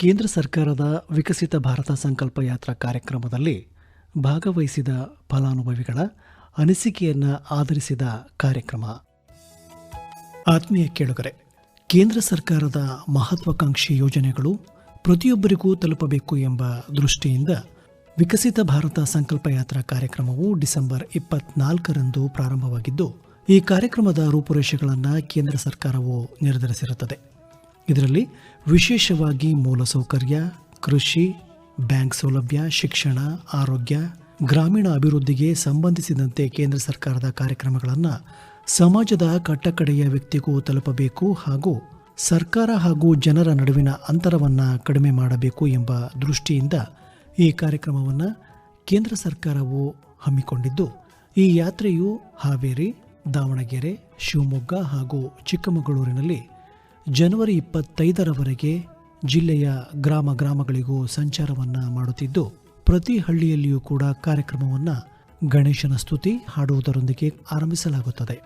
ಕೇಂದ್ರ ಸರ್ಕಾರದ ವಿಕಸಿತ ಭಾರತ ಸಂಕಲ್ಪ ಯಾತ್ರಾ ಕಾರ್ಯಕ್ರಮದಲ್ಲಿ ಭಾಗವಹಿಸಿದ ಫಲಾನುಭವಿಗಳ ಅನಿಸಿಕೆಯನ್ನು ಆಧರಿಸಿದ ಕಾರ್ಯಕ್ರಮ. ಆತ್ಮೀಯ ಕೇಳುಗರೆ, ಕೇಂದ್ರ ಸರ್ಕಾರದ ಮಹತ್ವಾಕಾಂಕ್ಷಿ ಯೋಜನೆಗಳು ಪ್ರತಿಯೊಬ್ಬರಿಗೂ ತಲುಪಬೇಕು ಎಂಬ ದೃಷ್ಟಿಯಿಂದ ವಿಕಸಿತ ಭಾರತ ಸಂಕಲ್ಪ ಯಾತ್ರಾ ಕಾರ್ಯಕ್ರಮವು ಡಿಸೆಂಬರ್ ಇಪ್ಪತ್ನಾಲ್ಕರಂದು ಪ್ರಾರಂಭವಾಗಿದ್ದು, ಈ ಕಾರ್ಯಕ್ರಮದ ರೂಪುರೇಷೆಗಳನ್ನು ಕೇಂದ್ರ ಸರ್ಕಾರವು ನಿರ್ಧರಿಸಿರುತ್ತದೆ. ಇದರಲ್ಲಿ ವಿಶೇಷವಾಗಿ ಮೂಲಸೌಕರ್ಯ ಕೃಷಿ, ಬ್ಯಾಂಕ್ ಸೌಲಭ್ಯ, ಶಿಕ್ಷಣ, ಆರೋಗ್ಯ, ಗ್ರಾಮೀಣ ಅಭಿವೃದ್ಧಿಗೆ ಸಂಬಂಧಿಸಿದಂತೆ ಕೇಂದ್ರ ಸರ್ಕಾರದ ಕಾರ್ಯಕ್ರಮಗಳನ್ನು ಸಮಾಜದ ಕಟ್ಟಕಡೆಯ ವ್ಯಕ್ತಿಗೂ ತಲುಪಬೇಕು ಹಾಗೂ ಸರ್ಕಾರ ಹಾಗೂ ಜನರ ನಡುವಿನ ಅಂತರವನ್ನು ಕಡಿಮೆ ಮಾಡಬೇಕು ಎಂಬ ದೃಷ್ಟಿಯಿಂದ ಈ ಕಾರ್ಯಕ್ರಮವನ್ನು ಕೇಂದ್ರ ಸರ್ಕಾರವು ಹಮ್ಮಿಕೊಂಡಿದ್ದು, ಈ ಯಾತ್ರೆಯು ಹಾವೇರಿ, ದಾವಣಗೆರೆ, ಶಿವಮೊಗ್ಗ ಹಾಗೂ ಚಿಕ್ಕಮಗಳೂರಿನಲ್ಲಿ ಜನವರಿ ಇಪ್ಪತ್ತೈದರವರೆಗೆ ಜಿಲ್ಲೆಯ ಗ್ರಾಮ ಗ್ರಾಮಗಳಿಗೂ ಸಂಚಾರವನ್ನು ಮಾಡುತ್ತಿದ್ದು, ಪ್ರತಿ ಹಳ್ಳಿಯಲ್ಲಿಯೂ ಕೂಡ ಕಾರ್ಯಕ್ರಮವನ್ನು ಗಣೇಶನ ಸ್ತುತಿ ಹಾಡುವುದರೊಂದಿಗೆ ಆರಂಭಿಸಲಾಗುತ್ತದೆ.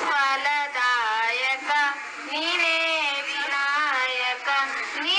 ಫಲದಾಯಕ, ನೀನೇ ವಿನಾಯಕ, ನೀ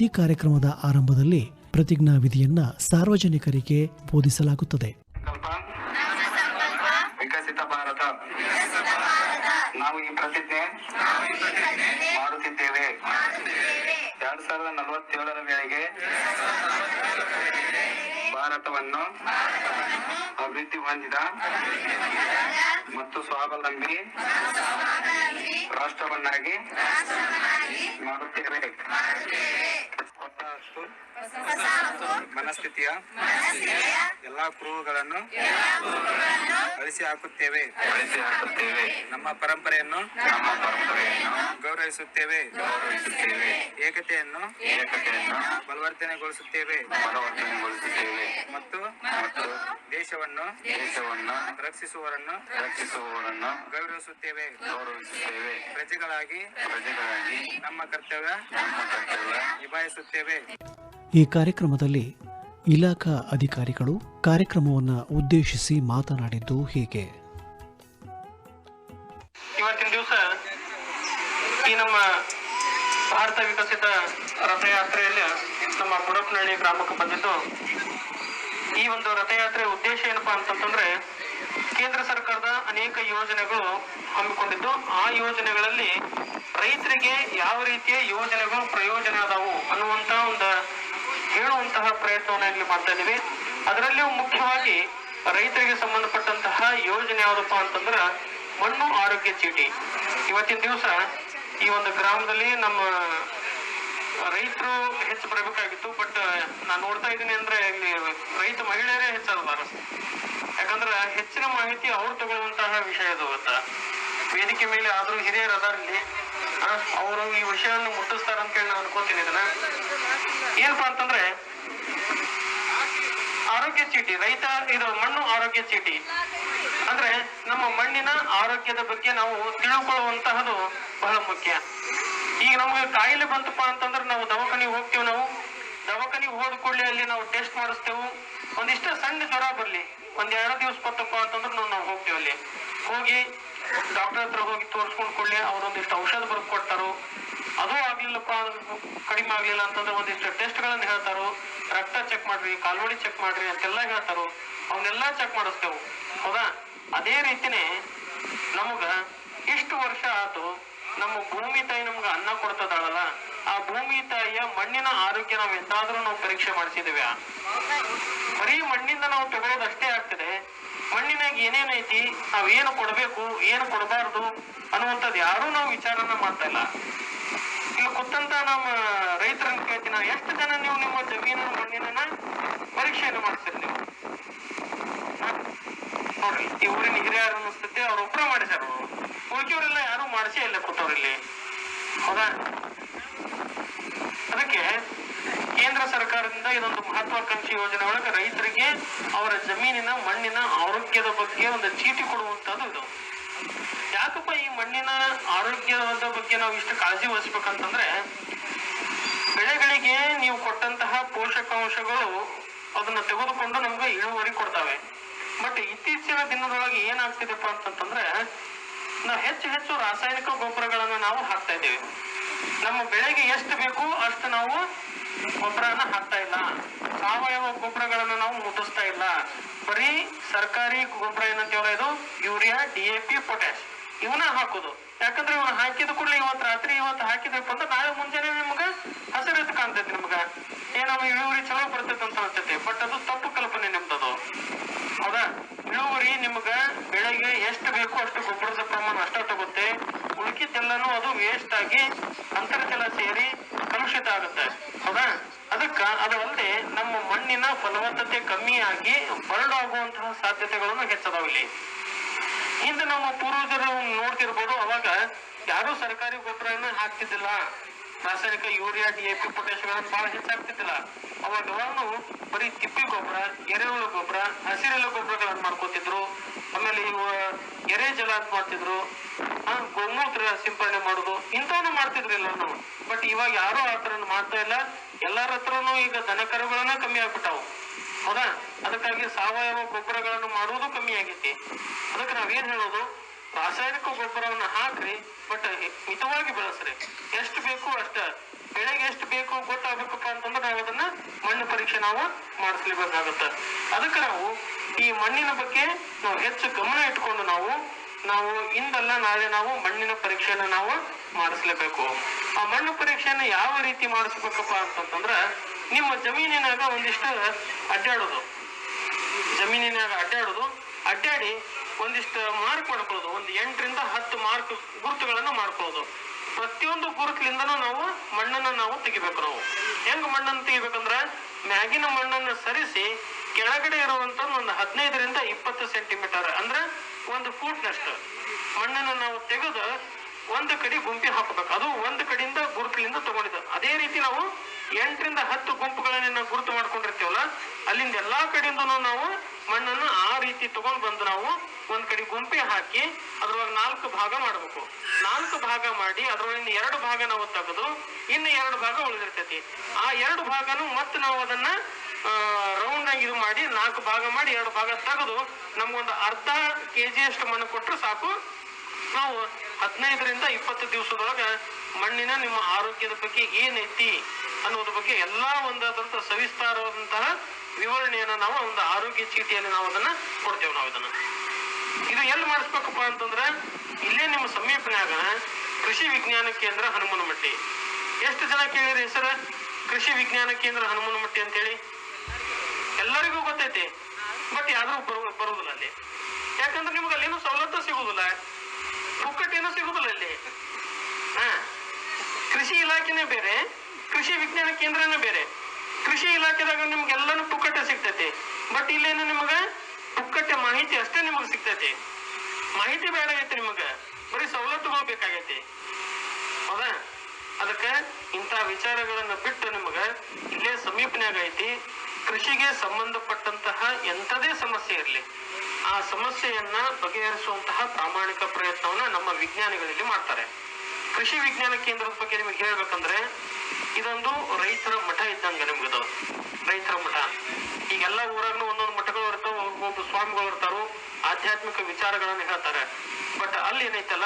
ಪ್ರತಿ ಕಾರ್ಯಕ್ರಮದ ಆರಂಭದಲ್ಲಿ ಪ್ರತಿಜ್ಞಾ ವಿಧಿಯನ್ನ ಸಾರ್ವಜನಿಕರಿಗೆ ಬೋಧಿಸಲಾಗುತ್ತದೆ. ವಿಕಸಿತ ಭಾರತ. ನಾವು ಈ ಪ್ರತಿಜ್ಞೆ ಮಾಡುತ್ತಿದ್ದೇವೆ. ಎರಡ್ ಸಾವಿರದ ನಲವತ್ತೇಳರ ವೇಳೆಗೆ ಭಾರತವನ್ನು ಅಭಿವೃದ್ಧಿ ಹೊಂದಿದ ಮತ್ತು ಸ್ವಾವಲಂಬಿ ರಾಷ್ಟ್ರವನ್ನಾಗಿ ಮಾಡುತ್ತೇವೆ. ಮನಸ್ಥಿತಿಯ ಎಲ್ಲಾ ಕುರುಹುಗಳನ್ನು ಅಳಿಸಿ ಹಾಕುತ್ತೇವೆ. ಅಳಿಸಿ ಹಾಕುತ್ತೇವೆ ನಮ್ಮ ಪರಂಪರೆಯನ್ನು ನಮ್ಮ ಪರಂಪರೆಯನ್ನು ಗೌರವಿಸುತ್ತೇವೆ ಗೌರವಿಸುತ್ತೇವೆ. ಏಕತೆಯನ್ನು ಏಕತೆಯನ್ನು ಬಲವರ್ಧನೆಗೊಳಿಸುತ್ತೇವೆ. ಬಲವರ್ಧನೆಗೊಳಿಸುತ್ತೇವೆ. ಮತ್ತು ದೇಶವನ್ನು ದೇಶವನ್ನು ರಕ್ಷಿಸುವವರನ್ನು ರಕ್ಷಿಸುವವರನ್ನು ಗೌರವಿಸುತ್ತೇವೆ. ಗೌರವಿಸುತ್ತೇವೆ. ಪ್ರಜೆಗಳಾಗಿ ಪ್ರಜೆಗಳಾಗಿ ನಮ್ಮ ಕರ್ತವ್ಯ ನಮ್ಮ ಕರ್ತವ್ಯ ನಿಭಾಯಿಸುತ್ತೇವೆ. ಈ ಕಾರ್ಯಕ್ರಮದಲ್ಲಿ ಇಲಾಖಾ ಅಧಿಕಾರಿಗಳು ಕಾರ್ಯಕ್ರಮವನ್ನು ಉದ್ದೇಶಿಸಿ ಮಾತನಾಡಿದ್ದು ಹೀಗೆ. ಇವತ್ತಿನ ದಿವಸ ಈ ನಮ್ಮ ಭಾರತ ವಿಕಸಿತ ರಥಯಾತ್ರೆಯಲ್ಲಿ ನಮ್ಮ ಬುಡಪ್ನಹಳ್ಳಿ ಗ್ರಾಮಕ್ಕೆ ಬಂದಿದ್ದು ಈ ಒಂದು ರಥಯಾತ್ರೆ ಉದ್ದೇಶ ಏನಪ್ಪಾ ಅಂತಂತಂದ್ರೆ ಕೇಂದ್ರ ಸರ್ಕಾರದ ಅನೇಕ ಯೋಜನೆಗಳು ಹಮ್ಮಿಕೊಂಡಿದ್ದು, ಆ ಯೋಜನೆಗಳಲ್ಲಿ ರೈತರಿಗೆ ಯಾವ ರೀತಿಯ ಯೋಜನೆಗಳು ಪ್ರಯೋಜನ ಅದಾವು ಅನ್ನುವಂತ ಒಂದು ಹೇಳುವಂತಹ ಪ್ರಯತ್ನವನ್ನು ಇಲ್ಲಿ ಮಾಡ್ತಾ ಇದೀವಿ. ಅದರಲ್ಲಿಯೂ ಮುಖ್ಯವಾಗಿ ರೈತರಿಗೆ ಸಂಬಂಧಪಟ್ಟಂತಹ ಯೋಜನೆ ಯಾವುದಪ್ಪ ಅಂತಂದ್ರ ಮಣ್ಣು ಆರೋಗ್ಯ ಚೀಟಿ. ಇವತ್ತಿನ ದಿವಸ ಈ ಒಂದು ಗ್ರಾಮದಲ್ಲಿ ನಮ್ಮ ರೈತರು ಹೆಚ್ಚು ಬರಬೇಕಾಗಿತ್ತು ಬಟ್ ನಾನು ನೋಡ್ತಾ ಇದ್ದೀನಿ ಅಂದ್ರೆ ಇಲ್ಲಿ ರೈತ ಮಹಿಳೆಯರೇ ಹೆಚ್ಚಾದಾರ ಯಾಕಂದ್ರೆ ಹೆಚ್ಚಿನ ಮಾಹಿತಿ ಅವ್ರು ತಗೊಳ್ಳುವಂತಹ ವಿಷಯ ಅದು ವೇದಿಕೆ ಮೇಲೆ ಆದ್ರೂ ಹಿರಿಯರು ಇಲ್ಲಿ ಅವರು ಈ ವಿಷಯವನ್ನು ಮುಟ್ಟಿಸ್ತಾರ ಅಂತ ಹೇಳಿ ನಾನು ಅನ್ಕೋತೀನಿ ಇದನ್ನ. ಏನಪ್ಪಾ ಅಂತಂದ್ರೆ, ಆರೋಗ್ಯ ಚೀಟಿ, ರೈತ ಇದು ಮಣ್ಣು ಆರೋಗ್ಯ ಚೀಟಿ. ಅಂದ್ರೆ ನಮ್ಮ ಮಣ್ಣಿನ ಆರೋಗ್ಯದ ಬಗ್ಗೆ ನಾವು ತಿಳ್ಕೊಳ್ಳುವಂತಹದು ಬಹಳ ಮುಖ್ಯ. ಈಗ ನಮ್ಗೆ ಕಾಯಿಲೆ ಬಂತಪ್ಪ ಅಂತಂದ್ರೆ ನಾವು ದವಾಖಾನಿಗೆ ಹೋಗ್ತೀವಿ ನಾವು. ದವಾಖಾನಿಗೆ ಹೋದ ಕೂಡಲೇ ಅಲ್ಲಿ ನಾವು ಟೆಸ್ಟ್ ಮಾಡಿಸ್ತೇವೆ. ಒಂದಿಷ್ಟ ಸಣ್ಣ ಜ್ವರ ಬರ್ಲಿ. ಒಂದ್ ಎರಡು ದಿವಸ ಬತ್ತಪ್ಪ ಅಂತಂದ್ರೆ ನಾವು ನಾವು ಹೋಗ್ತೀವಿ ಅಲ್ಲಿ. ಹೋಗಿ ಡಾಕ್ಟರ್ ಹತ್ರ ಹೋಗಿ ತೋರಿಸ್ಕೊಂಡ್ ಕೂಡಲೇ ಅವ್ರೊಂದಿಷ್ಟು ಔಷಧ ಬರ್ದು ಕೊಡ್ತಾರೋ. ಅದು ಆಗ್ಲಿಲ್ಲಪ್ಪ ಕಡಿಮೆ ಆಗ್ಲಿಲ್ಲ ಅಂತಂದ್ರೆ ಒಂದಿಷ್ಟು ಟೆಸ್ಟ್ ಗಳನ್ನ ಹೇಳ್ತಾರೋ. ರಕ್ತ ಚೆಕ್ ಮಾಡ್ರಿ ಕಾಲ್ವಡಿ ಚೆಕ್ ಮಾಡ್ರಿ ಅಂತೆಲ್ಲ ಹೇಳ್ತಾರು. ಅವನ್ನೆಲ್ಲ ಚೆಕ್ ಮಾಡಿಸ್ತೇವೆ. ಹೌದಾ? ಅದೇ ರೀತಿನೇ ನಮಗ ಇಷ್ಟು ವರ್ಷ ಆತು. ನಮ್ಮ ಭೂಮಿ ತಾಯಿ ನಮ್ಗೆ ಅನ್ನ ಕೊಡ್ತದಾಳಲ್ಲ, ಆ ಭೂಮಿ ತಾಯಿಯ ಮಣ್ಣಿನ ಆರೋಗ್ಯ ನಾವು ಎಂದಾದ್ರೂ ನಾವು ಪರೀಕ್ಷೆ ಮಾಡಿಸಿದಿವ್ಯಾ ಬರೀ ಮಣ್ಣಿಂದ ನಾವು ತಗೊಳ್ಳೋದಷ್ಟೇ ಆಗ್ತದೆ, ಮಣ್ಣಿನಾಗ ಏನೇನೈತಿ ನಾವ್ ಏನು ಕೊಡ್ಬೇಕು, ಏನು ಕೊಡಬಾರ್ದು ಅನ್ನುವಂಥದ್ದು ಯಾರೂ ನಾವು ವಿಚಾರನ ಮಾಡ್ತಾ ಇಲ್ಲ ಇಲ್ಲಿ ಕೂತಂತ ನಮ್ಮ ರೈತರನ್ನ ಕೇಳ್ತೀನಿ ಎಷ್ಟು ಜನ ನೀವು ನಿಮ್ಮ ಜಮೀನ ಮಣ್ಣಿನ ಪರೀಕ್ಷೆಯನ್ನು ಮಾಡಿಸ್ತೀರಿ ನೀವು? ನೋಡ್ರಿ, ಈ ಊರಿನ ಹಿರಿಯರು ಅನಿಸ್ತೈತಿ ಅವ್ರೊಬ್ಬರ ಮಾಡಿಸ್ಯಾರ ಉಳಿಕೆಯವರೆಲ್ಲ ಯಾರು ಮಾಡಿಸೇ ಇಲ್ಲ ಇಲ್ಲಿ ಹೌದಾ? ಅದಕ್ಕೆ ಕೇಂದ್ರ ಸರ್ಕಾರದಿಂದ ಇದೊಂದು ಮಹತ್ವಾಕಾಂಕ್ಷಿ ಯೋಜನೆ ಒಳಗೆ ರೈತರಿಗೆ ಅವರ ಜಮೀನಿನ, ಮಣ್ಣಿನ ಆರೋಗ್ಯದ ಬಗ್ಗೆ ಒಂದು ಚೀಟಿ ಕೊಡುವಂತದ್ದು ಇದು. ಯಾಕಪ್ಪ ಈ ಮಣ್ಣಿನ ಆರೋಗ್ಯದ ಬಗ್ಗೆ ನಾವು ಇಷ್ಟು ಕಾಳಜಿ ವಹಿಸ್ಬೇಕಂತಂದ್ರೆ ಬೆಳೆಗಳಿಗೆ ನೀವು ಕೊಟ್ಟಂತಹ ಪೋಷಕಾಂಶಗಳು ಅದನ್ನ ತೆಗೆದುಕೊಂಡು ನಮ್ಗೆ ಇಳುವರಿ ಕೊಡ್ತವೆ. ಬಟ್ ಇತ್ತೀಚಿನ ದಿನದೊಳಗೆ ಏನಾಗ್ತಿದೆಪ್ಪ ಅಂತಂತಂದ್ರೆ ಹೆಚ್ಚು ಹೆಚ್ಚು ರಾಸಾಯನಿಕ ಗೊಬ್ಬರಗಳನ್ನ ನಾವು ಹಾಕ್ತಾ ಇದ್ದೇವೆ. ನಮ್ಮ ಬೆಳೆಗೆ ಎಷ್ಟು ಬೇಕು ಅಷ್ಟು ನಾವು ಗೊಬ್ಬರನ ಹಾಕ್ತಾ ಇಲ್ಲ. ಸಾವಯವ ಗೊಬ್ಬರಗಳನ್ನು ನಾವು ಮುಟ್ಟಿಸ್ತಾ ಇಲ್ಲ. ಬರೀ ಸರ್ಕಾರಿ ಗೊಬ್ಬರ ಏನಂತೇವಲ್ಲ ಇದು urea, D A P potash ಇವನ್ನ ಹಾಕೋದು. ಯಾಕಂದ್ರೆ ಇವನ್ನ ಹಾಕಿದ ಕೂಡಲೇ ಇವತ್ತು ರಾತ್ರಿ ಇವತ್ತು ಹಾಕಿದ್ರಪ್ಪ ಅಂದ್ರೆ ನಾಳೆ ಮುಂಜಾನೆ ನಿಮ್ಗ ಹಸಿರು ಕಾಣ್ತೈತಿ ನಿಮ್ಗ. ಏನ ಇಳುವರಿ ಚಲೋ ಬರ್ತೈತೆ ಅಂತ ಅನ್ಸೈತಿ ಬಟ್ ಅದು ತಪ್ಪು ಕಲ್ಪನೆ ನಿಮ್ದದು ಹೌದಾ ಇಳುವರಿ ನಿಮ್ಗ ಬೆಳೆಗೆ ಎಷ್ಟು ಬೇಕು ಅಷ್ಟು ಗೊಬ್ಬರದ ಪ್ರಮಾಣ ಅಷ್ಟ ತಗುತ್ತೆ ಉಳಿಕಿದ್ದೆಲ್ಲನೂ ಅದು ವೇಸ್ಟ್ ಆಗಿ ಅಂತರ್ಜಲ ಸೇರಿ ಕಲುಷಿತ ಆಗುತ್ತೆ. ಹೌದಾ? ಅದಕ್ಕ ಅದು ಅಲ್ಲದೆ ನಮ್ಮ ಮಣ್ಣಿನ ಫಲವತ್ತತೆ ಕಮ್ಮಿ ಆಗಿ ಬರಡಾಗುವಂತಹ ಸಾಧ್ಯತೆಗಳನ್ನು ಹೆಚ್ಚದಾವ ಇಲ್ಲಿ. ಹಿಂದೆ ನಮ್ಮ ಪೂರ್ವಜರು ನೋಡ್ತಿರ್ಬೋದು ಅವಾಗ ಯಾರು ಸರ್ಕಾರಿ ಗೊಬ್ಬರನ ಹಾಕ್ತಿದ್ದಿಲ್ಲ. ರಾಸಾಯನಿಕ ಯೂರಿಯಾ ಡಿ ಎ ಪಿ ಪೊಟ್ಯಾಶ್ಗಳನ್ನ ಬಹಳ ಹೆಚ್ಚಾಗ್ತಿದ್ದಿಲ್ಲ. ಅವಾಗ ಬರೀ ತಿಪ್ಪಿ ಗೊಬ್ಬರ ಎರೆಹುಳು ಗೊಬ್ಬರ ಹಸಿರೆಲೆ ಗೊಬ್ಬರಗಳನ್ನ ಮಾಡ್ಕೋತಿದ್ರು. ಆಮೇಲೆ ಇವು ಎರೆ ಜಲ ಮಾಡ್ತಿದ್ರು. ಆ, ಗೋಮೂತ್ರ ಸಿಂಪಡಣೆ ಮಾಡೋದು. ಇಂಥವನ್ನ ನಾವು. ಬಟ್ ಇವಾಗ ಯಾರು ಆ ಥರ ಮಾಡ್ತಾ ಇಲ್ಲ. ಎಲ್ಲಾರ ಹತ್ರನು ಈಗ ದನ ಕರುಗಳನ್ನ ಕಮ್ಮಿ ಆಗ್ಬಿಟ್ಟಾವು. ಹೌದಾ? ಅದಕ್ಕಾಗಿ ಸಾವಯವ ಗೊಬ್ಬರಗಳನ್ನು ಮಾಡುವುದು ಕಮ್ಮಿ ಆಗೈತಿ. ಅದಕ್ಕೆ ನಾವೇನ್ ಹೇಳೋದು? ರಾಸಾಯನಿಕ ಗೊಬ್ಬರವನ್ನ ಹಾಕ್ರಿ ಬಟ್ ಮಿತವಾಗಿ ಬೆಳೆಸ್ರಿ. ಎಷ್ಟು ಬೇಕು ಅಷ್ಟ. ಬೆಳೆಗೆ ಎಷ್ಟು ಬೇಕು ಗೊತ್ತಾಗ್ಬೇಕಪ್ಪ ಅಂತಂದ್ರೆ ನಾವು ಅದನ್ನ ಮಣ್ಣು ಪರೀಕ್ಷೆ ನಾವು ಮಾಡಿಸ್ಲೇಬೇಕಾಗತ್ತ. ಅದಕ್ಕೆ ನಾವು ಈ ಮಣ್ಣಿನ ಬಗ್ಗೆ ನಾವು ಹೆಚ್ಚು ಗಮನ ಇಟ್ಕೊಂಡು ನಾವು ನಾವು ಇಂದಲ್ಲ ನಾಳೆ ನಾವು ಮಣ್ಣಿನ ಪರೀಕ್ಷೆಯನ್ನ ನಾವು ಮಾಡಿಸ್ಲೇಬೇಕು. ಆ ಮಣ್ಣು ಪರೀಕ್ಷೆಯನ್ನು ಯಾವ ರೀತಿ ಮಾಡಿಸ್ಬೇಕಪ್ಪ ಅಂತಂತಂದ್ರ, ನಿಮ್ಮ ಜಮೀನಿನಾಗ ಒಂದಿಷ್ಟು ಅಡ್ಡಾಡೋದು. ಜಮೀನಿನಾಗ ಅಡ್ಡಾಡೋದು. ಅಡ್ಡಾಡಿ ಒಂದಿಷ್ಟು ಮಾರ್ಕ್ ಮಾಡ್ಕೊಳ್ಳೋದು. ಒಂದು ಎಂಟರಿಂದ ಹತ್ತು ಮಾರ್ಕ್ ಗುರುತುಗಳನ್ನು ಮಾಡ್ಕೊಳ್ಳೋದು. ಪ್ರತಿಯೊಂದು ಗುರುತಿನಿಂದನೂ ನಾವು ಮಣ್ಣನ್ನ ನಾವು ತೆಗಿಬೇಕು ನಾವು. ಹೆಂಗ್ ಮಣ್ಣನ್ನು ತೆಗಿಬೇಕಂದ್ರ, ಮ್ಯಾಗಿನ ಮಣ್ಣನ್ನು ಸರಿಸಿ ಕೆಳಗಡೆ ಇರುವಂತ ಒಂದು ಹದಿನೈದರಿಂದ ಇಪ್ಪತ್ತು ಸೆಂಟಿಮೀಟರ್ ಅಂದ್ರೆ ಒಂದು ಫೂಟ್ನಷ್ಟು ಮಣ್ಣನ್ನು ನಾವು ತೆಗೆದು ಒಂದು ಕಡೆ ಗುಂಪಿ ಹಾಕಬೇಕು. ಅದು ಒಂದು ಕಡೆಯಿಂದ ಗುರುತಿನಿಂದ ತಗೊಂಡಿದ್ದು. ಅದೇ ರೀತಿ ನಾವು ಎಂಟರಿಂದ ಹತ್ತು ಗುಂಪುಗಳನ್ನ ಗುರುತು ಮಾಡ್ಕೊಂಡಿರ್ತೀವಲ್ಲ, ಅಲ್ಲಿಂದ ಎಲ್ಲಾ ಕಡೆಯಿಂದನೂ ನಾವು ಮಣ್ಣನ್ನು ಆ ರೀತಿ ತಗೊಂಡು ಬಂದು ನಾವು ಒಂದ್ ಕಡೆ ಗುಂಪಿ ಹಾಕಿ ಅದ್ರೊಳಗೆ ನಾಲ್ಕು ಭಾಗ ಮಾಡಬೇಕು. ನಾಲ್ಕು ಭಾಗ ಮಾಡಿ ಅದ್ರೊಳಗಿಂದ ಎರಡು ಭಾಗ ನಾವು ತೆಗೆದು ಇನ್ನು ಎರಡು ಭಾಗ ಉಳಿದಿರ್ತೈತಿ. ಆ ಎರಡು ಭಾಗನು ಮತ್ತೆ ನಾವು ಅದನ್ನ ರೌಂಡ್ ಆಗಿ ಇದು ಮಾಡಿ ನಾಲ್ಕು ಭಾಗ ಮಾಡಿ ಎರಡು ಭಾಗ ತೆಗೆದು ನಮ್ಗೊಂದು ಅರ್ಧ ಕೆ ಜಿಯಷ್ಟು ಮಣ್ಣು ಕೊಟ್ಟರೆ ಸಾಕು. ನಾವು ಹದಿನೈದರಿಂದ ಇಪ್ಪತ್ತು ದಿವಸದೊಳಗ ಮಣ್ಣಿನ ನಿಮ್ಮ ಆರೋಗ್ಯದ ಬಗ್ಗೆ ಏನೈತಿ ಅನ್ನೋದ್ರ ಬಗ್ಗೆ ಎಲ್ಲಾ ಒಂದಾದಂತ ಸವಿಸ್ತಾರವಾದಂತಹ ವಿವರಣೆಯನ್ನ ನಾವು ಒಂದು ಆರೋಗ್ಯ ಚೀಟಿಯಲ್ಲಿ ನಾವು ಅದನ್ನ ಕೊಡ್ತೇವೆ ನಾವು ಇದನ್ನ. ಇದು ಎಲ್ಲಿ ಮಾಡಿಸ್ಬೇಕಪ್ಪ ಅಂತಂದ್ರೆ, ಇಲ್ಲೇ ನಿಮ್ಮ ಸಮೀಪನ್ಯಾಗ ಕೃಷಿ ವಿಜ್ಞಾನ ಕೇಂದ್ರ ಹನುಮನಮಟ್ಟಿ. ಎಷ್ಟು ಜನ ಕೇಳಿರಿ ಹೆಸರು? ಕೃಷಿ ವಿಜ್ಞಾನ ಕೇಂದ್ರ ಹನುಮನಮಟ್ಟಿ ಅಂತೇಳಿ? ಎಲ್ಲರಿಗೂ ಗೊತ್ತೈತಿ. ಬಟ್ ಯಾರು ಬರು, ಬರುದಿಲ್ಲ ಅಲ್ಲಿ. ಯಾಕಂದ್ರೆ ನಿಮ್ಗೆ ಅಲ್ಲೇನು ಸವಲತ್ತು ಸಿಗುದಿಲ್ಲ. ಪುಕ್ಕಟ್ಟೇನು ಸಿಗುದಿಲ್ಲ ಅಲ್ಲಿ. ಹಾ. ಕೃಷಿ ಇಲಾಖೆನೇ ಬೇರೆ, ಕೃಷಿ ವಿಜ್ಞಾನ ಕೇಂದ್ರನೇ ಬೇರೆ. ಕೃಷಿ ಇಲಾಖೆದಾಗ ನಿಮ್ಗೆ ಎಲ್ಲಾನು ಪುಕ್ಕಟ್ಟೆ ಸಿಗ್ತೈತಿ. ಬಟ್ ಇಲ್ಲೇನು ನಿಮಗ ಪುಕ್ಕಟ್ಟೆ ಮಾಹಿತಿ ಅಷ್ಟೇ ನಿಮಗ್ ಸಿಗ್ತೈತಿ. ಮಾಹಿತಿ ಬೇಡ ಐತಿ ನಿಮಗ. ಬರೀ ಸವಲತ್ತುಗಳು ಬೇಕಾಗೈತಿ ಹೌದಾ? ಅದಕ್ಕೆ ಇಂಥ ವಿಚಾರಗಳನ್ನ ಬಿಟ್ಟು ನಿಮಗ ಇಲ್ಲೇ ಸಮೀಪನಾಗ ಐತಿ. ಕೃಷಿಗೆ ಸಂಬಂಧಪಟ್ಟಂತಹ ಎಂಥದೇ ಸಮಸ್ಯೆ ಇರಲಿ. ಆ ಸಮಸ್ಯೆಯನ್ನ ಬಗೆಹರಿಸುವಂತಹ ಪ್ರಾಮಾಣಿಕ ಪ್ರಯತ್ನವನ್ನ ನಮ್ಮ ವಿಜ್ಞಾನಿಗಳಲ್ಲಿ ಮಾಡ್ತಾರೆ. ಕೃಷಿ ವಿಜ್ಞಾನ ಕೇಂದ್ರದ ಬಗ್ಗೆ ನಿಮಗೆ ಹೇಳ್ಬೇಕಂದ್ರೆ, ಇದೊಂದು ರೈತರ ಮಠ ಇದ್ದಂಗ ನಿಮ್ಗದು ರೈತರ ಮಠ. ಈಗೆಲ್ಲ ಊರಾಗ್ನು ಒಂದೊಂದು ಮಠಗಳು ಇರ್ತಾವ ಒಬ್ಬ ಸ್ವಾಮಿಗಳು ಇರ್ತಾರೋ, ಆಧ್ಯಾತ್ಮಿಕ ವಿಚಾರಗಳನ್ನ ಹೇಳ್ತಾರೆ. ಬಟ್ ಅಲ್ಲಿ ಏನೈತಲ್ಲ,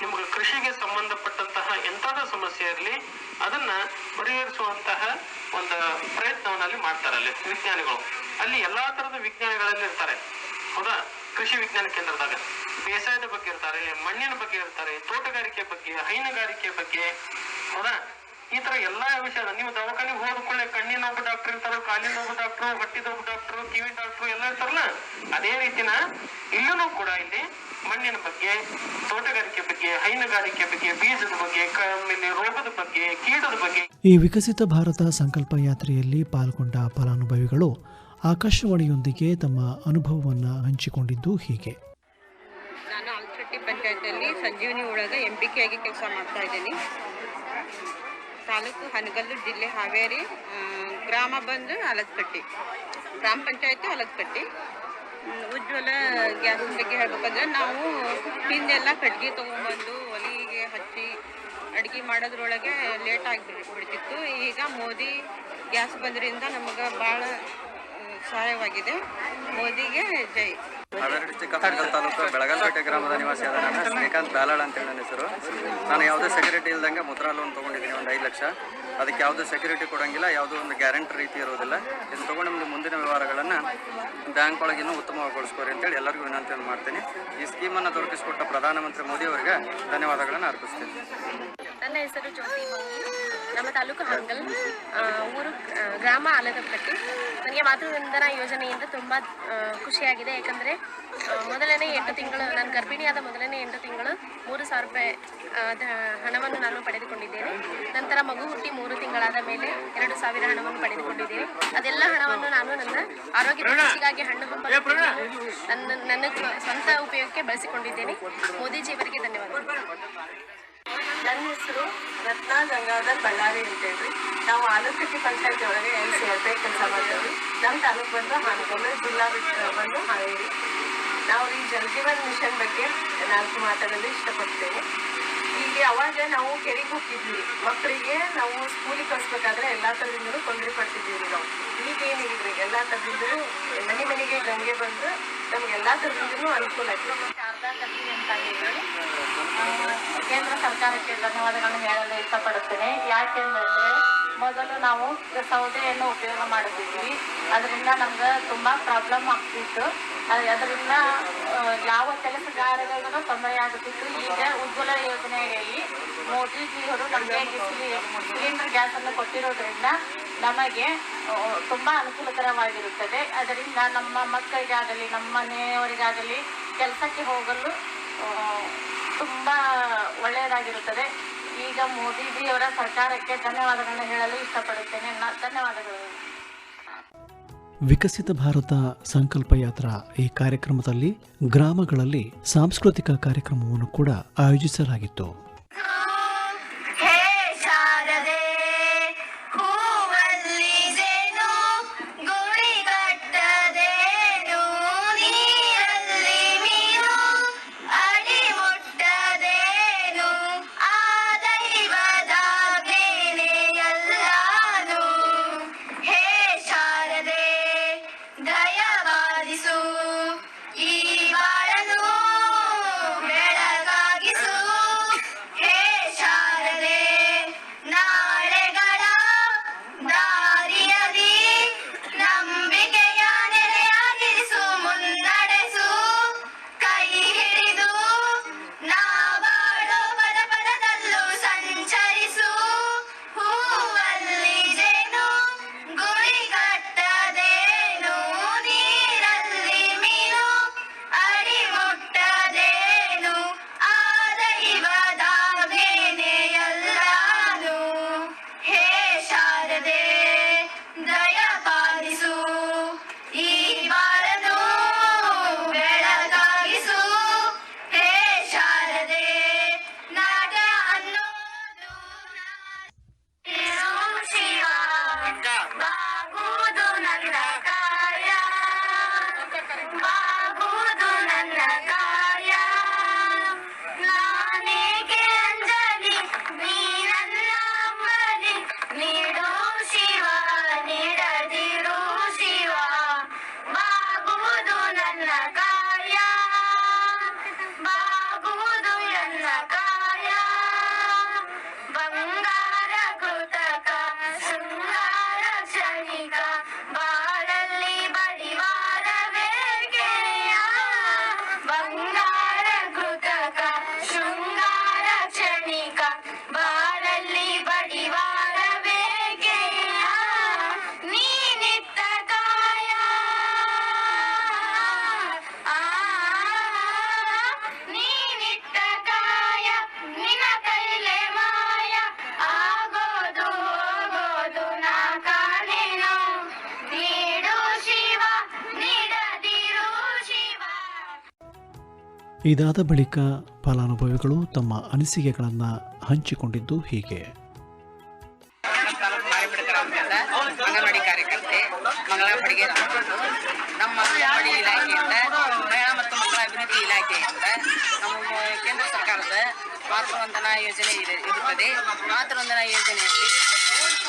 ನಿಮ್ಗೆ ಕೃಷಿಗೆ ಸಂಬಂಧಪಟ್ಟಂತಹ ಎಂತಾದ ಸಮಸ್ಯೆ ಇರಲಿ, ಅದನ್ನ ಪರಿಹರಿಸುವಂತಹ ಒಂದು ಪ್ರಯತ್ನವನ್ನ ಅಲ್ಲಿ ಮಾಡ್ತಾರೆ ಅಲ್ಲಿ ವಿಜ್ಞಾನಿಗಳು. ಅಲ್ಲಿ ಎಲ್ಲಾ ತರದ ವಿಜ್ಞಾನಿಗಳಲ್ಲಿ ಇರ್ತಾರೆ. ಹೌದಾ ಕೃಷಿ ವಿಜ್ಞಾನ ಕೇಂದ್ರದಾಗ ಬೇಸಾಯದ ಬಗ್ಗೆ ಇರ್ತಾರೆ ಮಣ್ಣಿನ ಬಗ್ಗೆ ಇರ್ತಾರೆ ತೋಟಗಾರಿಕೆ ಬಗ್ಗೆ, ಹೈನುಗಾರಿಕೆ ಬಗ್ಗೆ ಹೌದಾ ಈ ತರ ಎಲ್ಲಾ ವಿಷಯ ನೀವು ದವಾಖಾನೆಗೆ ಹೋದ ಕೂಡಲೇ ಕಣ್ಣಿನ ಒಬ್ಬ ಡಾಕ್ಟರ್ ಇರ್ತಾರ ಕಾಲಿನ ಒಬ್ಬ ಡಾಕ್ಟರ್, ಹೊಟ್ಟಿದ ಒಬ್ಬ ಡಾಕ್ಟರ್, ಕಿವಿ ಡಾಕ್ಟರ್ ಎಲ್ಲ ಇರ್ತಾರಲ್ಲ, ಅದೇ ರೀತಿನ ಇಲ್ಲೂ ಕೂಡ ಇಲ್ಲಿ ಮಣ್ಣಿನ ಬಗ್ಗೆ, ತೋಟಗಾರಿಕೆ ಬಗ್ಗೆ, ಹೈನುಗಾರಿಕೆ ಬಗ್ಗೆ, ಬೀಜದ ಬಗ್ಗೆ ಆಮೇಲೆ ರೋಗದ ಬಗ್ಗೆ, ಕೀಟದ ಬಗ್ಗೆ ಈ ವಿಕಸಿತ ಭಾರತ ಸಂಕಲ್ಪ ಯಾತ್ರೆಯಲ್ಲಿ ಪಾಲ್ಗೊಂಡ ಫಲಾನುಭವಿಗಳು ಆಕಾಶವಾಣಿಯೊಂದಿಗೆ ತಮ್ಮ ಅನುಭವವನ್ನು ಹಂಚಿಕೊಂಡಿದ್ದು ಹೀಗೆ. ನಾನು ಆಲ್ಚಟ್ಟಿ ಪಂಚಾಯತಲ್ಲಿ ಸಂಜೀವಿನಿ ಒಳಗೆ ಎಂ ಪಿ ಕೆ ಆಗಿ ಕೆಲಸ ಮಾಡ್ತಾ ಇದ್ದೀನಿ. ತಾಲೂಕು ಹನಗಲ್ಲು ಜಿಲ್ಲೆ ಹಾವೇರಿ ಗ್ರಾಮ ಬಂದು ಅಲಗಕಟ್ಟಿ ಗ್ರಾಮ ಪಂಚಾಯತಿ ಅಲಗಕಟ್ಟಿ ಉಜ್ವಲ ಗ್ಯಾಸ್ ಬಗ್ಗೆ ಹೇಳ್ಬೇಕಂದ್ರೆ ನಾವು ಹಿಂದೆಲ್ಲ ಕಟ್ಗೆ ತೊಗೊಂಬಂದು ಒಲಿಗೆ ಹಚ್ಚಿ ಅಡುಗೆ ಮಾಡೋದ್ರೊಳಗೆ ಲೇಟ್ ಆಗಿಬಿಡ್ತಿತ್ತು ಈಗ ಮೋದಿ ಗ್ಯಾಸ್ ಬಂದ್ರಿಂದ ನಮಗೆ ಭಾಳ ಸಹಾಯವಾಗಿದೆ ಮೋದಿಗೆ ಜೈ. ಹಾವೇರಿ ಡಿಸ್ಟಿಕ್ ತಾಲೂಕು ಬೆಳಗಲ್ಪೇಟೆ ಗ್ರಾಮದ ನಿವಾಸಿಯಾದ ನನ್ನ ಶ್ರೀಕಾಂತ್ ಬ್ಯಾಲಾಳ್ ಅಂತೇಳಿ ನನ್ನ ಹೆಸರು. ನಾನು ಯಾವುದೇ ಸೆಕ್ಯೂರಿಟಿ ಇಲ್ದಂಗೆ ಮುದ್ರಾ ಲೋನ್ ತೊಗೊಂಡಿದ್ದೀನಿ ಒಂದು ಐದು ಲಕ್ಷ. ಅದಕ್ಕೆ ಯಾವುದೇ ಸೆಕ್ಯೂರಿಟಿ ಕೊಡೋಂಗಿಲ್ಲ ಯಾವುದೋ ಒಂದು ಗ್ಯಾರಂಟಿ ರೀತಿ ಇರೋದಿಲ್ಲ. ಇದನ್ನು ತೊಗೊಂಡು ನಿಮ್ಮದು ಮುಂದಿನ ವ್ಯವಹಾರಗಳನ್ನು ಬ್ಯಾಂಕ್ ಒಳಗಿನ ಉತ್ತಮಗೊಳಿಸ್ಕೋರಿ ಅಂತೇಳಿ ಎಲ್ಲರಿಗೂ ವಿನಂತಿಯನ್ನು ಮಾಡ್ತೀನಿ. ಈ ಸ್ಕೀಮನ್ನು ದೊರಕಿಸಿಕೊಟ್ಟ ಪ್ರಧಾನಮಂತ್ರಿ ಮೋದಿಯವರಿಗೆ ಧನ್ಯವಾದಗಳನ್ನು ಅರ್ಪಿಸ್ತೀನಿ. ನನ್ನ ಹೆಸರು ಜ್ಯೋತಿ ನಮ್ಮ ತಾಲೂಕು ಹಂಗಲ್ ಊರು ಗ್ರಾಮ ಆಲದಪಟ್ಟಿ. ನನಗೆ ಮಾತೃವಂದನಾ ಯೋಜನೆಯಿಂದ ತುಂಬ ಖುಷಿಯಾಗಿದೆ. ಯಾಕಂದರೆ ಮೊದಲನೇ ಎಂಟು ತಿಂಗಳು ನಾನು ಗರ್ಭಿಣಿಯಾದ ಮೊದಲನೇ ಎಂಟು ತಿಂಗಳು ಮೂರು ಸಾವಿರ ರೂಪಾಯಿ ಹಣವನ್ನು ನಾನು ಪಡೆದುಕೊಂಡಿದ್ದೇನೆ. ನಂತರ ಮಗು ಹುಟ್ಟಿ ಮೂರು ತಿಂಗಳಾದ ಮೇಲೆ ಎರಡು ಸಾವಿರ ಹಣವನ್ನು ಪಡೆದುಕೊಂಡಿದ್ದೇನೆ. ಅದೆಲ್ಲ ಹಣವನ್ನು ನಾನು ನನ್ನ ಆರೋಗ್ಯ ಕೃಷಿಗಾಗಿ ಹಣ್ಣು ಹಂಪಲು ನನ್ನ ನನ್ನ ಸ್ವಂತ ಉಪಯೋಗಕ್ಕೆ ಬಳಸಿಕೊಂಡಿದ್ದೇನೆ. ಮೋದಿಜಿಯವರಿಗೆ ಧನ್ಯವಾದಗಳು. ನನ್ನ ಹೆಸರು ರತ್ನ ಗಂಗಾಧರ್ ಬಳ್ಳಾರಿ ಅಂತೇಳಿ ನಾವು ಆಲೂಕಟ್ಟಿ ಪಂಚಾಯತಿ ಒಳಗೆ ಎಲ್ ಸಿ ಎಲ್ ಕೆಲಸ ಮಾಡ್ತೇವೆ. ನಮ್ಮ ತಾಲೂಕು ಬಂದು ಹಾನಗಲ್ ಜಿಲ್ಲಾ ಬಂದು ಹಾವೇರಿ. ನಾವು ಈ ಜಲಜೀವನ್ ಮಿಷನ್ ಬಗ್ಗೆ ನಾಲ್ಕು ಮಾತಾಡಲು ಇಷ್ಟಪಡ್ತೇವೆ. ಈಗ ಅವಾಗ ನಾವು ಕೆರೆಗೆ ಹೋಗ್ತಿದ್ವಿ. ಮಕ್ಕಳಿಗೆ ನಾವು ಸ್ಕೂಲಿಗೆ ಕಳಿಸ್ಬೇಕಾದ್ರೆ ಎಲ್ಲ ಥರದಿಂದಲೂ ತೊಂದರೆ ಪಡ್ತಿದ್ದೀವಿ ನಾವು. ಈಗ ರೀ ಎಲ್ಲ ಥರದಿಂದಲೂ ಮನೆ ಮನೆಗೆ ಗಂಗೆ ಬಂದು ನಮ್ಗೆ ಎಲ್ಲ ಥರದಿಂದಲೂ ಅನುಕೂಲ ಆಗಿದೆ ಕೇಂದ್ರ ಸರ್ಕಾರಕ್ಕೆ ಧನ್ಯವಾದಗಳನ್ನು ಹೇಳಲು ಇಷ್ಟಪಡುತ್ತೇನೆ. ಯಾಕೆಂದರೆ ಮೊದಲು ನಾವು ಸೌದೆಯನ್ನು ಉಪಯೋಗ ಮಾಡುತ್ತಿದ್ವಿ. ಅದರಿಂದ ನಮ್ಗೆ ತುಂಬಾ ಪ್ರಾಬ್ಲಮ್ ಆಗ್ತಿತ್ತು. ಅದರಿಂದ ಯಾವ ಕೆಲಸಗಾರರಿಗೂ ತೊಂದರೆ ಆಗುತ್ತಿತ್ತು. ಈಗ ಉಜ್ವಲ ಯೋಜನೆಯಲ್ಲಿ ಮೋದಿಜಿಯವರು ನಮಗೆ ಸಿಲಿಂಡರ್ ಗ್ಯಾಸನ್ನು ಕೊಟ್ಟಿರೋದ್ರಿಂದ ನಮಗೆ ತುಂಬ ಅನುಕೂಲಕರವಾಗಿರುತ್ತದೆ. ಅದರಿಂದ ನಮ್ಮ ಮಕ್ಕಳಿಗಾಗಲಿ, ನಮ್ಮ ಮನೆಯವರಿಗಾಗಲಿ ಕೆಲಸಕ್ಕೆ ಹೋಗಲು ತುಂಬ ಒಳ್ಳೆಯದಾಗಿರುತ್ತದೆ. ಈಗ ಮೋದಿಜಿಯವರ ಸರ್ಕಾರಕ್ಕೆ ಧನ್ಯವಾದಗಳನ್ನು ಹೇಳಲು ಇಷ್ಟಪಡುತ್ತೇನೆ. ಧನ್ಯವಾದಗಳು. ವಿಕಸಿತ ಭಾರತ ಸಂಕಲ್ಪ ಯಾತ್ರಾ ಈ ಕಾರ್ಯಕ್ರಮದಲ್ಲಿ ಗ್ರಾಮಗಳಲ್ಲಿ ಸಾಂಸ್ಕೃತಿಕ ಕಾರ್ಯಕ್ರಮವನ್ನು ಕೂಡ ಆಯೋಜಿಸಲಾಗಿತ್ತು. ಇದಾದ ಬಳಿಕ ಫಲಾನುಭವಿಗಳು ತಮ್ಮ ಅನಿಸಿಕೆಗಳನ್ನು ಹಂಚಿಕೊಂಡಿದ್ದು ಹೀಗೆ. ಅಂಗನವಾಡಿ ಕಾರ್ಯಕರ್ತೆ ಮಂಗಳ ಬಡಿಗೆ ನಮ್ಮ ಅಂಗನವಾಡಿ ಇಲಾಖೆಯಿಂದ, ಮಹಿಳಾ ಮತ್ತು ಮಕ್ಕಳ ಅಭಿವೃದ್ಧಿ ಇಲಾಖೆಯಿಂದ ನಮ್ಮ ಕೇಂದ್ರ ಸರ್ಕಾರದ ಮಾತೃವಂದನಾ ಯೋಜನೆ ಇದೆ, ಇರುತ್ತದೆ. ಮಾತೃವಂದನಾ ಯೋಜನೆಯಲ್ಲಿ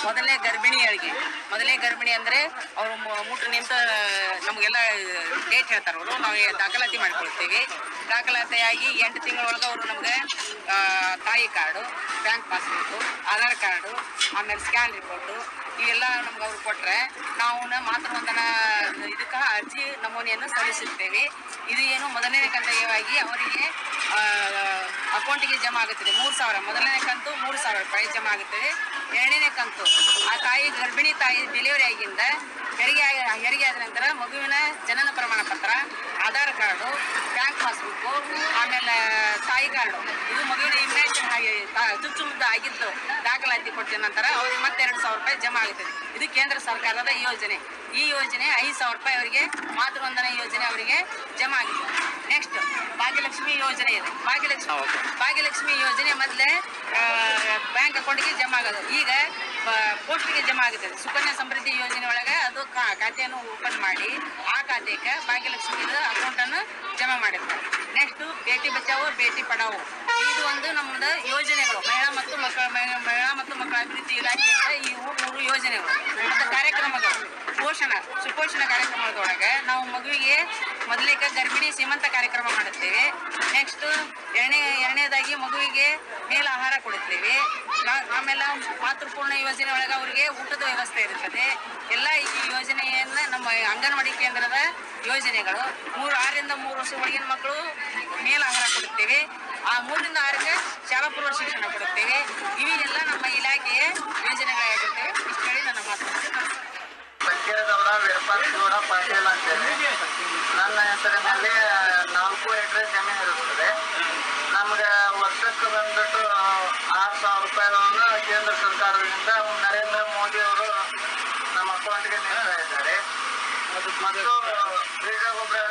ಮೊದಲನೇ ಗರ್ಭಿಣಿಯರಿಗೆ, ಮೊದಲನೇ ಗರ್ಭಿಣಿ ಅಂದರೆ ಅವರು ಮುಟ್ಟು ನಿಂತ ನಮಗೆಲ್ಲ ಡೇಟ್ ಹೇಳ್ತಾರೆ ಅವರು ನಾವು ದಾಖಲಾತಿ ಮಾಡ್ಕೊಳ್ತೀವಿ. ದಾಖಲಾತಿಯಾಗಿ ಎಂಟು ತಿಂಗಳೊಳಗೆ ಅವರು ನಮಗೆ ತಾಯಿ card, bank passbook, Aadhaar card, ಆಮೇಲೆ ಸ್ಕ್ಯಾನ್ ರಿಪೋರ್ಟು, ಇವೆಲ್ಲ ನಮ್ಗೆ ಅವ್ರು ಕೊಟ್ಟರೆ ನಾವು ಮಾತೃವಂದನ ಇದಕ್ಕೆ ಅರ್ಜಿ ನಮೂನೆಯನ್ನು ಸಲ್ಲಿಸುತ್ತೇವೆ. ಇದು ಏನು ಮೊದಲನೇ ಕಂದಾಯವಾಗಿ ಅವರಿಗೆ ಅಕೌಂಟಿಗೆ ಜಮಾ ಆಗುತ್ತದೆ. ಮೂರು ಸಾವಿರ, ಮೊದಲನೇ ಕಂತು ಮೂರು ಸಾವಿರ ರೂಪಾಯಿ ಜಮಾ ಆಗುತ್ತದೆ. ಎರಡನೇ ಕಂತು, ಆ ತಾಯಿ ಗರ್ಭಿಣಿ ತಾಯಿ ಡೆಲಿವರಿ ಆಗಿಂದ, ಹೆರಿಗೆ ಹೆರಿಗೆ ಆದ ನಂತರ ಮಗುವಿನ ಜನನ ಪ್ರಮಾಣ ಪತ್ರ ಆಧಾರ್ ಕಾರ್ಡು ಬ್ಯಾಂಕ್ ಪಾಸ್ಬುಕ್ಕು ಆಮೇಲೆ ತಾಯಿ ಕಾರ್ಡು. ಇದು ಮಗುವಿನ ಇಮ್ಯುನೇಷನ್ ಆಗಿ ಚುಚ್ಚುಮುದ್ದ ಆಗಿದ್ದು ದಾಖಲಾತಿ ಕೊಟ್ಟ ನಂತರ ಅವ್ರಿಗೆ ಮತ್ತೆ ಎರಡು ಸಾವಿರ ರೂಪಾಯಿ ಜಮಾ ಆಗುತ್ತದೆ. ಇದು ಕೇಂದ್ರ ಸರ್ಕಾರದ ಯೋಜನೆ. ಈ ಯೋಜನೆ ಐದು ಸಾವಿರ ರೂಪಾಯಿ ಅವರಿಗೆ ಮಾತೃವಂದನೆ ಯೋಜನೆ ಅವರಿಗೆ ಜಮಾ ಆಗಿದೆ. ನೆಕ್ಸ್ಟ್ ಭಾಗ್ಯಲಕ್ಷ್ಮಿ ಯೋಜನೆ ಇದೆ. ಭಾಗ್ಯಲಕ್ಷ್ಮಿ ಭಾಗ್ಯಲಕ್ಷ್ಮಿ ಯೋಜನೆ ಮೊದಲೇ ಬ್ಯಾಂಕ್ ಅಕೌಂಟ್ಗೆ ಜಮಾ ಆಗೋದು. ಈಗ ಪೋಸ್ಟ್ಗೆ ಜಮಾ ಆಗುತ್ತದೆ. ಸುಕನ್ಯಾ ಸಮೃದ್ಧಿ ಯೋಜನೆ ಒಳಗೆ ಅದು ಖಾತೆಯನ್ನು ಓಪನ್ ಮಾಡಿ ಖಾತೆಗೆ ಭಾಗ್ಯಲಕ್ಷ್ಮಿ ಅಕೌಂಟನ್ನು ಜಮಾ ಮಾಡಿರ್ತಾರೆ. ನೆಕ್ಸ್ಟ್ ಬೇಟಿ ಬಚಾವೋ, ಬೇಟಿ ಪಡಾವೋ. ಇದು ಒಂದು ನಮ್ಮದು ಯೋಜನೆಗಳು. ಮಹಿಳಾ ಮತ್ತು ಮಕ್ಕಳ ಮಹಿ- ಮಹಿಳಾ ಮತ್ತು ಮಕ್ಕಳ ಅಭಿವೃದ್ಧಿ ಇಲಾಖೆಯಿಂದ ಈ ಮೂರು ಯೋಜನೆಗಳು. ಮತ್ತು ಕಾರ್ಯಕ್ರಮಗಳು. ಪೋಷಣ, ಸುಪೋಷಣ ಕಾರ್ಯಕ್ರಮದೊಳಗೆ ನಾವು ಮಗುವಿಗೆ ಮೊದಲಿಗೆ ಗರ್ಭಿಣಿ ಸೀಮಂತ ಕಾರ್ಯಕ್ರಮ ಮಾಡುತ್ತೇವೆ. ನೆಕ್ಸ್ಟ್ ಎರಡನೇ ಎರಡನೇದಾಗಿ ಮಗುವಿಗೆ ಮೇಲ ಆಹಾರ ಕೊಡುತ್ತೇವೆ. ಆಮೇಲೆ ಮಾತೃಪೂರ್ಣ ಯೋಜನೆ ಒಳಗೆ ಅವರಿಗೆ ಊಟದ ವ್ಯವಸ್ಥೆ ಇರುತ್ತದೆ. ಎಲ್ಲ ಈ ಯೋಜನೆಯನ್ನು ನಮ್ಮ ಅಂಗನವಾಡಿ ಕೇಂದ್ರದ ಯೋಜನೆಗಳು. ಮೂರು ಆರರಿಂದ ಮೂರು ವರ್ಷ ಒಳಗಿನ ಮಕ್ಕಳು ಮೇಲ ಆಹಾರ ಕೊಡುತ್ತೇವೆ. ಆ ಮೂರರಿಂದ ಆರಕ್ಕೆ ಶಾಲಾಪೂರ್ವ ಶಿಕ್ಷಣ ಕೊಡುತ್ತೇವೆ. ಇವೆಲ್ಲ ನಮ್ಮ ಇಲಾಖೆಯ ಯೋಜನೆಗಳಾಗಿರ್ತೇವೆ. ಇಷ್ಟು ಹೇಳಿ ನನ್ನ ಮಾತು ನನ್ನ ಹೆಸರಿನಲ್ಲಿ ನಾಲ್ಕು ಎಕರೆ ಜಮೀನು ಇರುತ್ತದೆ. ನಮ್ಗೆ ವರ್ಷಕ್ಕೆ ಬಂದ್ಬಿಟ್ಟು ಆರು ಸಾವಿರ ರೂಪಾಯಿಗಳನ್ನು ಕೇಂದ್ರ ಸರ್ಕಾರದಿಂದ ನರೇಂದ್ರ ಮೋದಿ ಅವರು ನಮ್ಮ ಅಕೌಂಟ್ಗೆ ನೀಡ್ತಾ ಇದ್ದಾರೆ ಮತ್ತು ಬೀಜ ಗೊಬ್ಬರ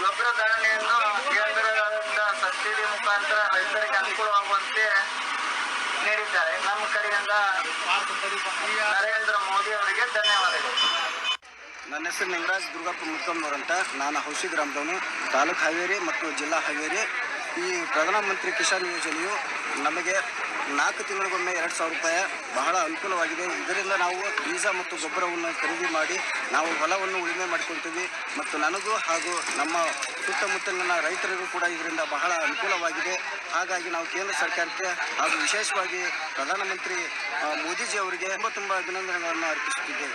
ಗೊಬ್ಬರ ಧಾರಣೆಯನ್ನು ಕೇಂದ್ರದಿಂದ ಸಬ್ಸಿಡಿ ಮುಖಾಂತರ ರೈತರಿಗೆ ಅನುಕೂಲವಾಗುವಂತೆ ನೀಡಿದ್ದಾರೆ. ನಮ್ಮ ಕಡೆಯಿಂದ ನರೇಂದ್ರ ಮೋದಿ ಅವರಿಗೆ ಧನ್ಯವಾದಗಳು. ನನ್ನ ಹೆಸರು ನಿಂಗರಾಜ್ ದುರ್ಗಪ್ಪ ಮುತ್ತಮ್ಮನವ್ರು ಅಂತ. ನಾನು ಹೌಸಿ ಗ್ರಾಮದವನು. ತಾಲೂಕು ಹಾವೇರಿ ಮತ್ತು ಜಿಲ್ಲಾ ಹಾವೇರಿ. ಈ ಪ್ರಧಾನಮಂತ್ರಿ ಕಿಸಾನ್ ಯೋಜನೆಯು ನಮಗೆ ನಾಲ್ಕು ತಿಂಗಳಿಗೊಮ್ಮೆ ಎರಡು ಸಾವಿರ ರೂಪಾಯಿ ಬಹಳ ಅನುಕೂಲವಾಗಿದೆ. ಇದರಿಂದ ನಾವು ಬೀಜ ಮತ್ತು ಗೊಬ್ಬರವನ್ನು ಖರೀದಿ ಮಾಡಿ ನಾವು ಹೊಲವನ್ನು ಉಳುಮೆ ಮಾಡ್ಕೊಳ್ತೀವಿ ಮತ್ತು ನನಗೂ ಹಾಗೂ ನಮ್ಮ ಸುತ್ತಮುತ್ತಲಿನ ರೈತರಿಗೂ ಕೂಡ ಇದರಿಂದ ಬಹಳ ಅನುಕೂಲವಾಗಿದೆ. ಹಾಗಾಗಿ ನಾವು ಕೇಂದ್ರ ಸರ್ಕಾರಕ್ಕೆ ಹಾಗೂ ವಿಶೇಷವಾಗಿ ಪ್ರಧಾನಮಂತ್ರಿ ಮೋದಿಜಿ ಅವರಿಗೆ ತುಂಬ ತುಂಬ ಅಭಿನಂದನೆಗಳನ್ನು ಅರ್ಪಿಸುತ್ತಿದ್ದೇವೆ.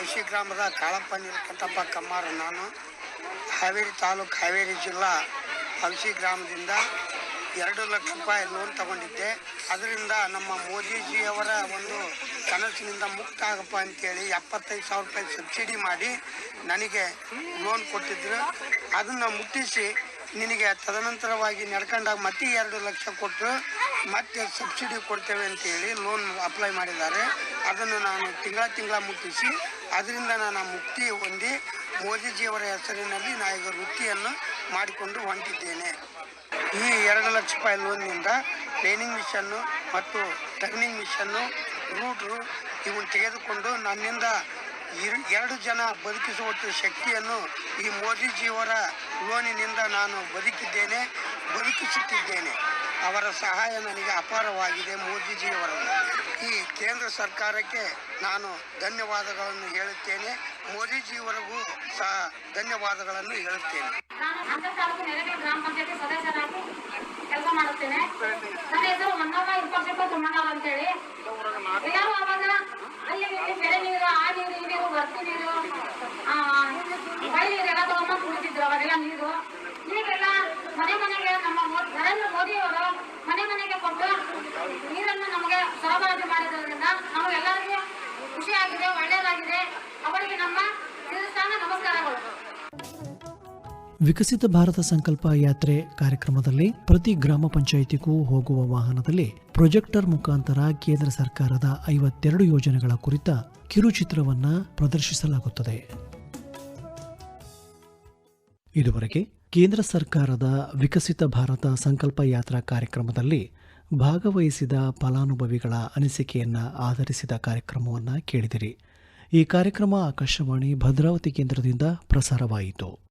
ಔಷಿ ಗ್ರಾಮದ ಕಾಳಪ್ಪ ನೀಲಕಂಠಪ್ಪ ಕಮ್ಮಾರ ನಾನು. ಹಾವೇರಿ ತಾಲೂಕು ಹಾವೇರಿ ಜಿಲ್ಲಾ ಔಷಿ ಗ್ರಾಮದಿಂದ ಎರಡು ಲಕ್ಷ ರೂಪಾಯಿ ಲೋನ್ ತಗೊಂಡಿದ್ದೆ. ಅದರಿಂದ ನಮ್ಮ ಮೋದಿಜಿಯವರ ಒಂದು ಕನಸಿನಿಂದ ಮುಕ್ತ ಆಗಪ್ಪ ಅಂತೇಳಿ ಎಪ್ಪತ್ತೈದು ಸಾವಿರ ರೂಪಾಯಿ ಸಬ್ಸಿಡಿ ಮಾಡಿ ನನಗೆ ಲೋನ್ ಕೊಟ್ಟಿದ್ರು. ಅದನ್ನು ಮುಟ್ಟಿಸಿ ನಿನಗೆ ತದನಂತರವಾಗಿ ನಡ್ಕೊಂಡಾಗ ಮತ್ತೆ ಎರಡು ಲಕ್ಷ ಕೊಟ್ಟರು ಮತ್ತೆ ಸಬ್ಸಿಡಿ ಕೊಡ್ತೇವೆ ಅಂತೇಳಿ ಲೋನ್ ಅಪ್ಲೈ ಮಾಡಿದ್ದಾರೆ. ಅದನ್ನು ನಾನು ತಿಂಗಳ ತಿಂಗಳ ಮುಟ್ಟಿಸಿ ಅದರಿಂದ ನಾನು ಮುಕ್ತಿ ಹೊಂದಿ ಮೋದಿಜಿಯವರ ಹೆಸರಿನಲ್ಲಿ ನಾ ಈಗ ವೃತ್ತಿಯನ್ನು ಮಾಡಿಕೊಂಡು ಹೊಂಟಿದ್ದೇನೆ ಈ ಎರಡು ಲಕ್ಷ ರೂಪಾಯಿ ಲೋನ್ನಿಂದ ಟ್ರೈನಿಂಗ್ ಮಿಷನ್ನು ಮತ್ತು ಟರ್ನಿಂಗ್ ಮಿಷನ್ನು ರೂಟ್ರು ಇವನ್ನು ತೆಗೆದುಕೊಂಡು ನನ್ನಿಂದ ಎರಡು ಜನ ಬದುಕಿಸುವಷ್ಟು ಶಕ್ತಿಯನ್ನು ಈ ಮೋದಿಜಿಯವರ ಲೋನಿನಿಂದ ನಾನು ಬದುಕಿದ್ದೇನೆ, ಬದುಕಿಸುತ್ತಿದ್ದೇನೆ. ಅವರ ಸಹಾಯ ನನಗೆ ಅಪಾರವಾಗಿದೆ ಮೋದಿಜಿಯವರನ್ನು ಈ ಕೇಂದ್ರ ಸರ್ಕಾರಕ್ಕೆ ನಾನು ಧನ್ಯವಾದಗಳನ್ನು ಹೇಳುತ್ತೇನೆ. ಮೋದಿಜಿಯವರಿಗೂ ಸಹ ಧನ್ಯವಾದಗಳನ್ನು ಹೇಳುತ್ತೇನೆ. ನಾನು ಅಂತರ ತಾಲೂಕು ನೆಲಗಡೆ ಗ್ರಾಮ ಪಂಚಾಯತಿ ಸದಸ್ಯರಾಗಿ ಕೆಲಸ ಮಾಡುತ್ತೇನೆ. ನನ್ನ ಹೆಸರು ಹೊನ್ನಮ್ಮ ಇಪ್ಪತ್ತು ಅಂತ ಅಂತೇಳಿ. ಎಲ್ಲರೂ ಅವಾಗ ಅಲ್ಲಿ ಇಲ್ಲಿ ನೀರು ಆ ನೀರು ಈ ನೀರು ಬರ್ತಿ ನೀರು ಆ, ನೀರೆಲ್ಲ ತಗೊಂಬಂದು ಕುಡಿತಿದ್ರು ಅವಾಗೆಲ್ಲ ನೀರು. ಈಗೆಲ್ಲ ಮನೆ ಮನೆಗೆ ನಮ್ಮ ನರೇಂದ್ರ ಮೋದಿ ಅವರು ಮನೆ ಮನೆಗೆ ಕೊಟ್ಟು ವಿಕಸಿತ ಭಾರತ ಸಂಕಲ್ಪ ಯಾತ್ರೆ ಕಾರ್ಯಕ್ರಮದಲ್ಲಿ ಪ್ರತಿ ಗ್ರಾಮ ಪಂಚಾಯಿತಿಗೂ ಹೋಗುವ ವಾಹನದಲ್ಲಿ ಪ್ರೊಜೆಕ್ಟರ್ ಮುಖಾಂತರ ಕೇಂದ್ರ ಸರ್ಕಾರದ ಐವತ್ತೆರಡು ಯೋಜನೆಗಳ ಕುರಿತ ಕಿರುಚಿತ್ರವನ್ನ ಪ್ರದರ್ಶಿಸಲಾಗುತ್ತದೆ. ಇದುವರೆಗೆ ಕೇಂದ್ರ ಸರ್ಕಾರದ ವಿಕಸಿತ ಭಾರತ ಸಂಕಲ್ಪ ಯಾತ್ರಾ ಕಾರ್ಯಕ್ರಮದಲ್ಲಿ ಭಾಗವಹಿಸಿದ ಫಲಾನುಭವಿಗಳ ಅನಿಸಿಕೆಯನ್ನು ಆಧರಿಸಿದ ಕಾರ್ಯಕ್ರಮವನ್ನು ಕೇಳಿದಿರಿ. ಈ ಕಾರ್ಯಕ್ರಮ ಆಕಾಶವಾಣಿ, ಭದ್ರಾವತಿ ಕೇಂದ್ರದಿಂದ ಪ್ರಸಾರವಾಯಿತು.